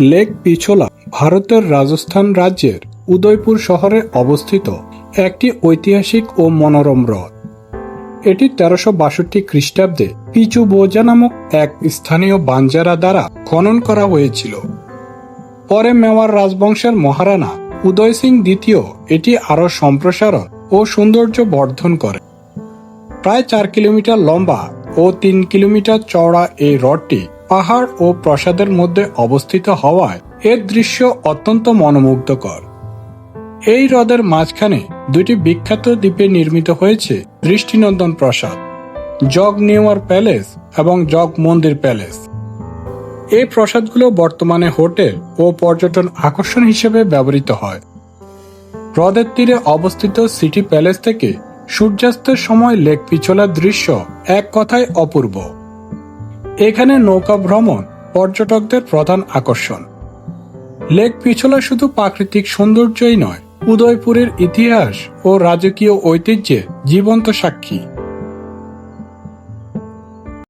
Lake পিছোলা ভারতের রাজস্থান রাজ্যের উদয়পুর শহরে অবস্থিত একটি ঐতিহাসিক ও মনোরম হ্রদ। এটি তেরোশো বাষট্টি খ্রিস্টাব্দে পিচু বোজা নামক এক স্থানীয় বাঞ্জারা দ্বারা খনন করা হয়েছিল। পরে মেওয়ার রাজবংশের মহারানা উদয় সিং দ্বিতীয় এটি আরও সম্প্রসারণ ও সৌন্দর্য বর্ধন করে। প্রায় চার কিলোমিটার লম্বা ও তিন কিলোমিটার চওড়া এই হ্রদটি পাহাড় ও প্রাসাদের মধ্যে অবস্থিত হওয়ায় এর দৃশ্য অত্যন্ত মনোমুগ্ধকর। এই হ্রদের মাঝখানে দুটি বিখ্যাত দ্বীপে নির্মিত হয়েছে দৃষ্টিনন্দন প্রাসাদ, জগ নেওয়ার প্যালেস এবং জগ মন্দির প্যালেস। এই প্রাসাদগুলো বর্তমানে হোটেল ও পর্যটন আকর্ষণ হিসেবে ব্যবহৃত হয়। হ্রদের তীরে অবস্থিত সিটি প্যালেস থেকে সূর্যাস্তের সময় লেক পিছলার দৃশ্য এক কথায় অপূর্ব। এখানে নৌকা ভ্রমণ পর্যটকদের প্রধান আকর্ষণ। লেক পিছলা শুধু প্রাকৃতিক সৌন্দর্যই নয়, উদয়পুরের ইতিহাস ও রাজকীয় ঐতিহ্যে জীবন্ত সাক্ষী।